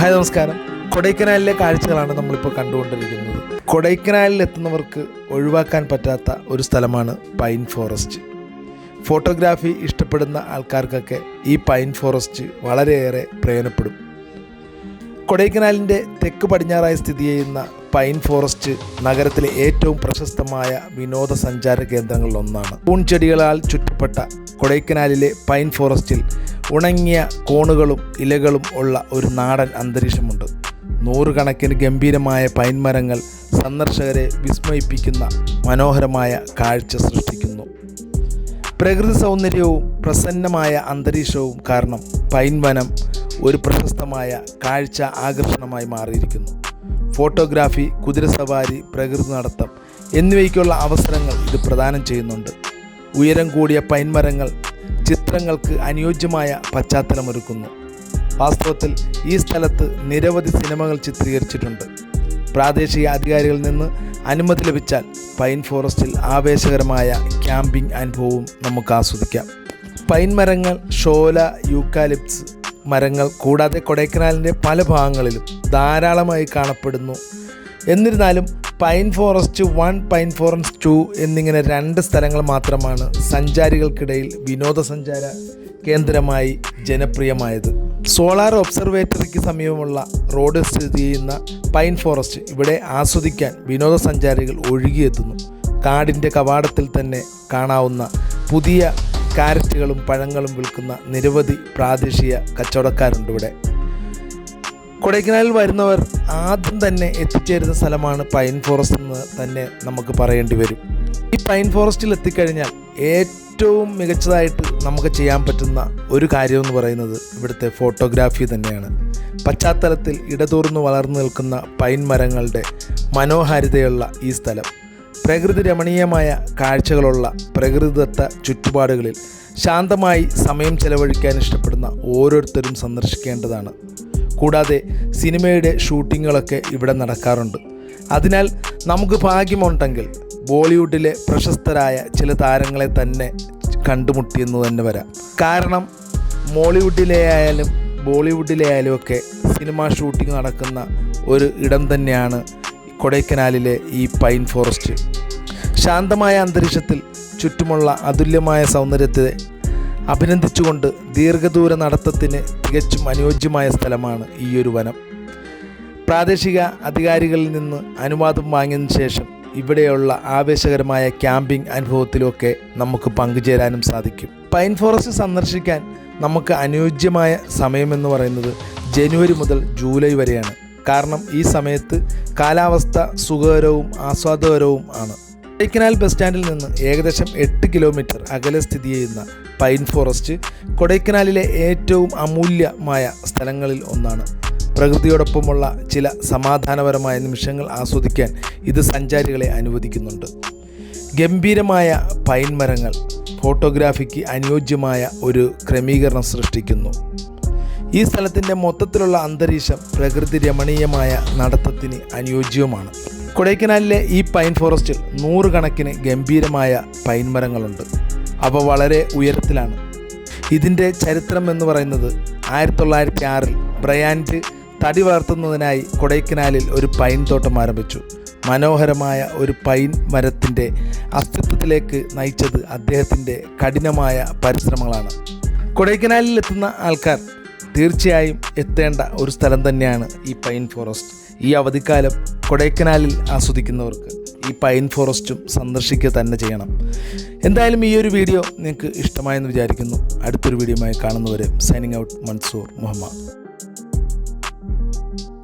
Hi നമസ്കാരം. കൊടൈക്കനാലിലെ കാഴ്ചകളാണ് നമ്മളിപ്പോൾ കണ്ടുകൊണ്ടിരിക്കുന്നത്. കൊടൈക്കനാലിൽ എത്തുന്നവർക്ക് ഒഴിവാക്കാൻ പറ്റാത്ത ഒരു സ്ഥലമാണ് പൈൻ ഫോറസ്റ്റ്. ഫോട്ടോഗ്രാഫി ഇഷ്ടപ്പെടുന്ന ആൾക്കാർക്കൊക്കെ ഈ പൈൻ ഫോറസ്റ്റ് വളരെയേറെ പ്രയോജനപ്പെടും. കൊടൈക്കനാലിന്റെ തെക്ക് പടിഞ്ഞാറായി സ്ഥിതി ചെയ്യുന്ന പൈൻ ഫോറസ്റ്റ് നഗരത്തിലെ ഏറ്റവും പ്രശസ്തമായ വിനോദസഞ്ചാര കേന്ദ്രങ്ങളിലൊന്നാണ്. പൂൺചെടികളാൽ ചുറ്റപ്പെട്ട കൊടൈക്കനാലിലെ പൈൻ ഫോറസ്റ്റിൽ ഉണങ്ങിയ കോണുകളും ഇലകളും ഉള്ള ഒരു നാടൻ അന്തരീക്ഷമുണ്ട്. നൂറുകണക്കിന് ഗംഭീരമായ പൈൻ മരങ്ങൾ സന്ദർശകരെ വിസ്മയിപ്പിക്കുന്ന മനോഹരമായ കാഴ്ച സൃഷ്ടിക്കുന്നു. പ്രകൃതി സൗന്ദര്യവും പ്രസന്നമായ അന്തരീക്ഷവും കാരണം പൈൻ വനം ഒരു പ്രശസ്തമായ കാഴ്ച ആകർഷണമായി മാറിയിരിക്കുന്നു. ഫോട്ടോഗ്രാഫി കുതിരസവാരി പ്രകൃതി നടത്തം എന്നിവയ്ക്കുള്ള അവസരങ്ങൾ ഇത് പ്രദാനം ചെയ്യുന്നുണ്ട്. ഉയരം കൂടിയ പൈൻമരങ്ങൾ ചിത്രങ്ങൾക്ക് അനുയോജ്യമായ പശ്ചാത്തലമൊരുക്കുന്നു. വാസ്തവത്തിൽ ഈ സ്ഥലത്ത് നിരവധി സിനിമകൾ ചിത്രീകരിച്ചിട്ടുണ്ട്. പ്രാദേശിക അധികാരികളിൽ നിന്ന് അനുമതി ലഭിച്ചാൽ പൈൻ ഫോറസ്റ്റിൽ ആവേശകരമായ ക്യാമ്പിംഗ് അനുഭവവും നമുക്ക് ആസ്വദിക്കാം. പൈൻ മരങ്ങൾ ഷോല യൂക്കാലിപ്സ് മരങ്ങൾ കൂടാതെ കൊടൈക്കനാലിന്റെ പല ഭാഗങ്ങളിലും ധാരാളമായി കാണപ്പെടുന്നു. എന്നിരുന്നാലും pine forest one pine forest two എന്നിങ്ങനെ രണ്ട് സ്ഥലങ്ങൾ മാത്രമാണ് സഞ്ചാരികൾക്കിടയിൽ വിനോദസഞ്ചാര കേന്ദ്രമായി ജനപ്രിയമായത്. സോളാർ ഒബ്സർവേറ്ററിക്ക് സമീപമുള്ള റോഡ് സ്ഥിതി ചെയ്യുന്ന പൈൻ ഫോറസ്റ്റ് ഇവിടെ ആസ്വദിക്കാൻ വിനോദസഞ്ചാരികൾ ഒഴുകിയെത്തുന്നു. കാടിന്റെ കവാടത്തിൽ തന്നെ കാണാവുന്ന പുതിയ കാരറ്റുകളും പഴങ്ങളും വിൽക്കുന്ന നിരവധി പ്രാദേശിക കച്ചവടക്കാരുണ്ട് ഇവിടെ. കൊടൈക്കനാലിൽ വരുന്നവർ ആദ്യം തന്നെ എത്തിച്ചേരുന്ന സ്ഥലമാണ് പൈൻ ഫോറസ്റ്റ് എന്ന് തന്നെ നമുക്ക് പറയേണ്ടി വരും. ഈ പൈൻ ഫോറസ്റ്റിൽ എത്തിക്കഴിഞ്ഞാൽ ഏറ്റവും മികച്ചതായിട്ട് നമുക്ക് ചെയ്യാൻ പറ്റുന്ന ഒരു കാര്യമെന്ന് പറയുന്നത് ഇവിടുത്തെ ഫോട്ടോഗ്രാഫി തന്നെയാണ്. പശ്ചാത്തലത്തിൽ ഇടതൂർന്ന് വളർന്നു നിൽക്കുന്ന പൈൻ മരങ്ങളുടെ മനോഹാരിതയുള്ള ഈ സ്ഥലം പ്രകൃതി രമണീയമായ കാഴ്ചകളുള്ള പ്രകൃതിദത്ത ചുറ്റുപാടുകളിൽ ശാന്തമായി സമയം ചെലവഴിക്കാൻ ഇഷ്ടപ്പെടുന്ന ഓരോരുത്തരും സന്ദർശിക്കേണ്ടതാണ്. കൂടാതെ സിനിമയുടെ ഷൂട്ടിങ്ങുകളൊക്കെ ഇവിടെ നടക്കാറുണ്ട്. അതിനാൽ നമുക്ക് ഭാഗ്യമുണ്ടെങ്കിൽ ബോളിവുഡിലെ പ്രശസ്തരായ ചില താരങ്ങളെ തന്നെ കണ്ടുമുട്ടിയെന്ന് തന്നെ വരാം. കാരണം മോളിവുഡിലെ ആയാലും ബോളിവുഡിലെ ആയാലും ഒക്കെ സിനിമ ഷൂട്ടിംഗ് നടക്കുന്ന ഒരു ഇടം തന്നെയാണ് കൊടൈക്കനാലിലെ ഈ പൈൻ ഫോറസ്റ്റ്. ശാന്തമായ അന്തരീക്ഷത്തിൽ ചുറ്റുമുള്ള അതുല്യമായ സൗന്ദര്യത്തെ അഭിനന്ദിച്ചുകൊണ്ട് ദീർഘദൂര നടത്തത്തിന് തികച്ചും അനുയോജ്യമായ സ്ഥലമാണ് ഈ ഒരു വനം. പ്രാദേശിക അധികാരികളിൽ നിന്ന് അനുവാദം വാങ്ങിയതിനു ശേഷം ഇവിടെയുള്ള ആവേശകരമായ ക്യാമ്പിംഗ് അനുഭവത്തിലൊക്കെ നമുക്ക് പങ്കുചേരാനും സാധിക്കും. പൈൻ ഫോറസ്റ്റ് സന്ദർശിക്കാൻ നമുക്ക് അനുയോജ്യമായ സമയമെന്ന് പറയുന്നത് ജനുവരി മുതൽ ജൂലൈ വരെയാണ്. കാരണം ഈ സമയത്ത് കാലാവസ്ഥ സുഖകരവും ആസ്വാദകരവും ആണ്. കൊടൈക്കനാൽ ബസ് സ്റ്റാൻഡിൽ നിന്ന് ഏകദേശം എട്ട് കിലോമീറ്റർ അകലെ സ്ഥിതി ചെയ്യുന്ന പൈൻ ഫോറസ്റ്റ് കൊടൈക്കനാലിലെ ഏറ്റവും അമൂല്യമായ സ്ഥലങ്ങളിൽ ഒന്നാണ്. പ്രകൃതിയോടൊപ്പമുള്ള ചില സമാധാനപരമായ നിമിഷങ്ങൾ ആസ്വദിക്കാൻ ഇത് സഞ്ചാരികളെ അനുവദിക്കുന്നുണ്ട്. ഗംഭീരമായ പൈൻ മരങ്ങൾ ഫോട്ടോഗ്രാഫിക്ക് അനുയോജ്യമായ ഒരു ക്രമീകരണം സൃഷ്ടിക്കുന്നു. ഈ സ്ഥലത്തിന്റെ മൊത്തത്തിലുള്ള അന്തരീക്ഷം പ്രകൃതി രമണീയമായ നടത്തത്തിന് അനുയോജ്യവുമാണ്. കൊടൈക്കനാലിലെ ഈ പൈൻ ഫോറസ്റ്റിൽ നൂറുകണക്കിന് ഗംഭീരമായ പൈൻ മരങ്ങളുണ്ട്. അവ വളരെ ഉയരത്തിലാണ്. ഇതിന്റെ ചരിത്രം എന്ന് പറയുന്നത് ആയിരത്തി തൊള്ളായിരത്തി ആറിൽ ബ്രയാൻഡ് തടി വളർത്തുന്നതിനായി കൊടൈക്കനാലിൽ ഒരു പൈൻ തോട്ടം ആരംഭിച്ചു. മനോഹരമായ ഒരു പൈൻ മരത്തിന്റെ അസ്തിത്വത്തിലേക്ക് നയിച്ചത് അദ്ദേഹത്തിന്റെ കഠിനമായ പരിശ്രമങ്ങളാണ്. കൊടൈക്കനാലിൽ എത്തുന്ന ആൾക്കാർ തീർച്ചയായും എത്തേണ്ട ഒരു സ്ഥലം തന്നെയാണ് ഈ പൈൻ ഫോറസ്റ്റ്. ഈ അവധിക്കാലം കൊടൈക്കനാലിൽ ആസ്വദിക്കുന്നവർക്ക് ഈ പൈൻ ഫോറസ്റ്റും സന്ദർശിക്കുക തന്നെ ചെയ്യണം. എന്തായാലും ഈ ഒരു വീഡിയോ നിങ്ങൾക്ക് ഇഷ്ടമായെന്ന് വിചാരിക്കുന്നു. അടുത്തൊരു വീഡിയോയുമായി കാണുന്നവരെ സൈനിങ് ഔട്ട് മൻസൂർ മുഹമ്മദ്.